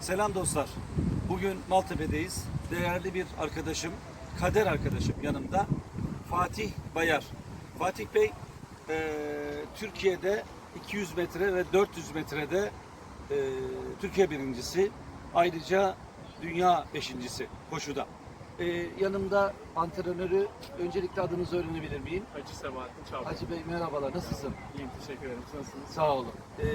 Selam dostlar. Bugün Maltepe'deyiz. Değerli bir arkadaşım, kader arkadaşım yanımda. Fatih Bayar. Fatih Bey eee, Türkiye'de 200 metre ve 400 metrede eee, Türkiye birincisi. Ayrıca dünya beşincisi koşuda. Eee, yanımda antrenörü, öncelikle adınızı öğrenebilir miyim? Hacı Sebahattin Çavdar. Hacı Bey merhabalar, nasılsın? İyiyim teşekkür ederim. Siz Nasılsınız? Sağ olun. Ee,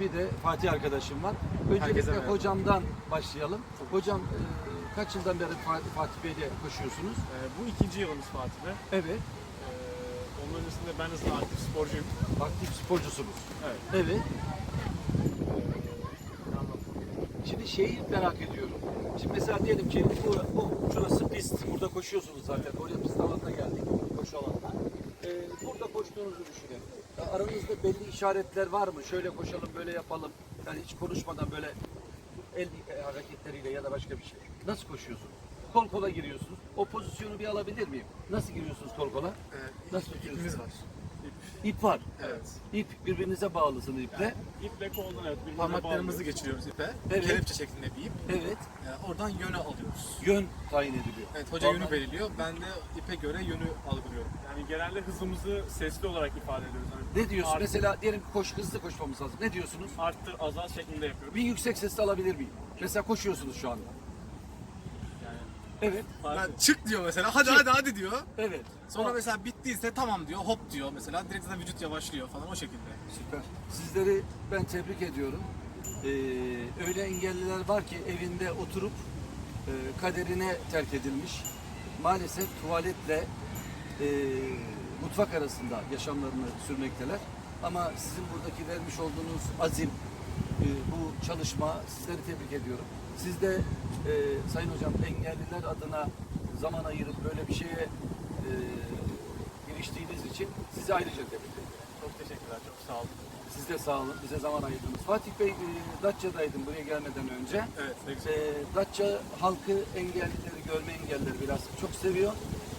bir de Fatih arkadaşım var. Öncelikle merhaba. hocamdan başlayalım. Hocam e, kaç yıldan beri Fatih, Fatih Bey'le koşuyorsunuz? Ee, bu ikinci yılımız Fatih'le. Evet. Ee, onun öncesinde ben aslında aktif sporcuyum. Aktif sporcusunuz. Evet. Evet. Şimdi şeyi merak ediyorum. Şimdi mesela diyelim ki bu, bu şurası pist. Burada koşuyorsunuz zaten. Oraya pist alanına geldik. Koşu alanına. Ee, burada koştuğunuzu düşünelim. Ya Aranızda belli işaretler var mı? Şöyle koşalım, böyle yapalım. Yani hiç konuşmadan böyle el e, hareketleriyle ya da başka bir şey. Nasıl koşuyorsunuz? Kol kola giriyorsunuz. O pozisyonu bir alabilir miyim? Nasıl giriyorsunuz kol kola? Nasıl tutuyorsunuz? Var. İp var. Evet. İp birbirinize bağlısınız iple. İple koldan evet. birbirine Parmaklarımızı geçiriyoruz ipe. Evet. Kelepçe şeklinde bir ip. Evet. Ee, oradan yönü alıyoruz. Yön tayin ediliyor. Evet, hoca Vallahi- yönü belirliyor. Ben de ipe göre yönü algılıyorum. Yani genelde hızımızı sesli olarak ifade ediyoruz. Yani Ne diyorsun? Art- Mesela diyelim ki koş, hızlı koşmamız lazım. Ne diyorsunuz? Arttır, azalt şeklinde yapıyoruz. Bir yüksek sesle alabilir miyim? Mesela koşuyorsunuz şu anda. Evet. Ben çık diyor mesela. Hadi hadi hadi diyor. Evet. Sonra Aa, mesela bittiyse tamam diyor. Hop diyor mesela. Direkt zaten vücut yavaşlıyor falan o şekilde. Süper. Sizleri ben tebrik ediyorum. Ee, öyle engelliler var ki evinde oturup e, kaderine terk edilmiş. Maalesef tuvaletle e, mutfak arasında yaşamlarını sürmekteler. Ama sizin buradaki vermiş olduğunuz azim, bu çalışma sizleri tebrik ediyorum. Siz de e, Sayın Hocam engelliler adına zaman ayırıp böyle bir şeye e, giriştiğiniz için sizi ayrıca tebrik ediyorum. çok teşekkürler. Çok sağ olun. Siz de sağ olun, bize zaman ayırdınız. Fatih Bey, e, Datça'daydım buraya gelmeden önce. Evet ne güzel. E, Datça halkı engellileri, görme engellileri biraz çok seviyor.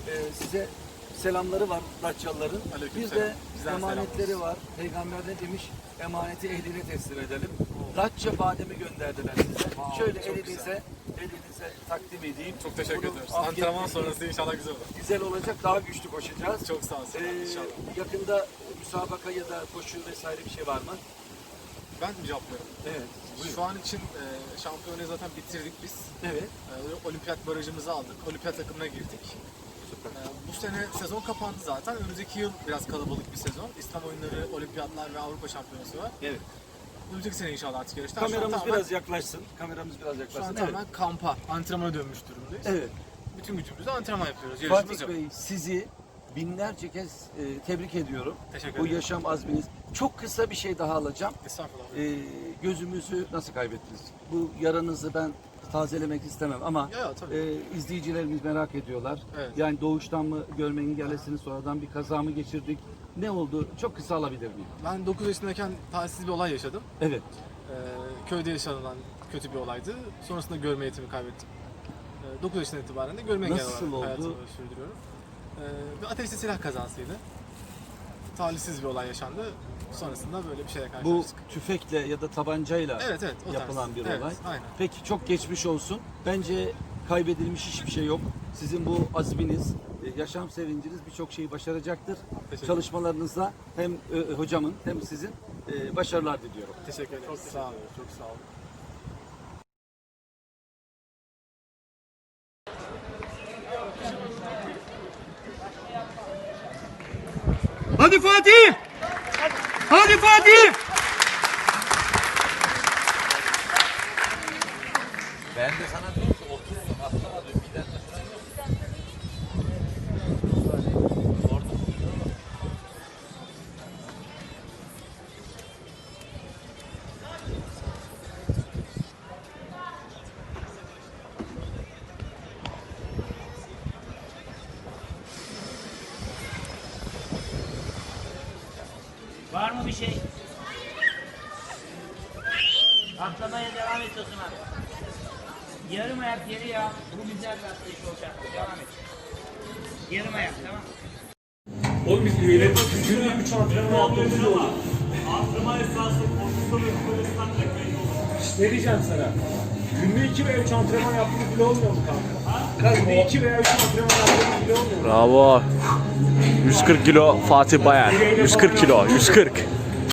E, size selamları var Datçalıların. Aleyküm Bir selam. de Bizden emanetleri selam var. Peygamber ne demiş? Emaneti ehline teslim edelim. Datça bademi gönderdiler size. Wow, Şöyle elinize, elinize takdim edeyim. Çok teşekkür Bunu ederiz. Antrenman sonrası inşallah güzel olur. Güzel olacak, daha güçlü koşacağız. Çok sağ olsun Ee, inşallah. yakında müsabaka ya da koşu vesaire bir şey var mı? Ben mi cevaplıyorum? Evet. Buyurun. Şu an için e, şampiyonayı zaten bitirdik biz. Evet. E, olimpiyat barajımızı aldık. Olimpiyat takımına girdik. Süper. Bu sene sezon kapandı zaten. Önümüzdeki yıl biraz kalabalık bir sezon. İslam oyunları, olimpiyatlar ve Avrupa şampiyonası var. Evet. Önümüzdeki sene inşallah artık yarışlar. Kameramız tamamen- biraz yaklaşsın. Kameramız biraz Şu an yaklaşsın. tamamen kampa, antrenmana dönmüş durumdayız. Evet. Bütün gücümüzle antrenman yapıyoruz. Fatih. Bey sizi binlerce kez e, tebrik ediyorum. Teşekkür Bu ederim. yaşam azminiz. Çok kısa bir şey daha alacağım. Estağfurullah. E, gözümüzü nasıl kaybettiniz? Bu yaranızı ben tazelemek istemem ama Ya, ya, tabii. e, izleyicilerimiz merak ediyorlar. Evet. Yani doğuştan mı görme engellesiniz sonradan bir kaza mı geçirdik? Ne oldu? Çok kısa alabilir miyim? Ben 9 yaşındayken talihsiz bir olay yaşadım. Evet. Ee, köyde yaşanılan kötü bir olaydı. Sonrasında görme yetimi kaybettim. Ee, 9 yaşından itibaren de görme engelli Nasıl olarak oldu? hayatımı sürdürüyorum. Ee, bir ateşli silah kazasıydı. Talihsiz bir olay yaşandı. Sonrasında böyle bir şeyle Bu karşılaştık. tüfekle ya da tabancayla Evet evet o tarz. yapılan bir Evet, olay. Aynen. Peki çok geçmiş olsun. Bence kaybedilmiş hiçbir şey yok. Sizin bu azminiz, e, yaşam sevinciniz birçok şeyi başaracaktır. Teşekkür Çalışmalarınızda hem e, hocamın hem sizin e, başarılar diliyorum. Teşekkür ederim. Çok Sağ olun. Çok sağ olun. Hadi Fatih! Hadi Fatih! Mı bir şey? Atlamaya devam et o zaman. Yarım ayak geri ya. Bu güzel bir atlayış olacak. Devam et. Yarım ayak tamam mı? Oğlum biz üyeleri günde 3 antrenman yaptığımız olur. Antrenman esnasında kondisyon ve esnasında belli olur. Ne diyeceğim sana? Günde 2 veya 3 antrenman yaptığımız bile olmuyor mu kanka? Günde 2 veya 3 antrenman yaptığımız bile olmuyor mu? Bravo. 140 kilo Fatih Bayer. 140 kilo. 140.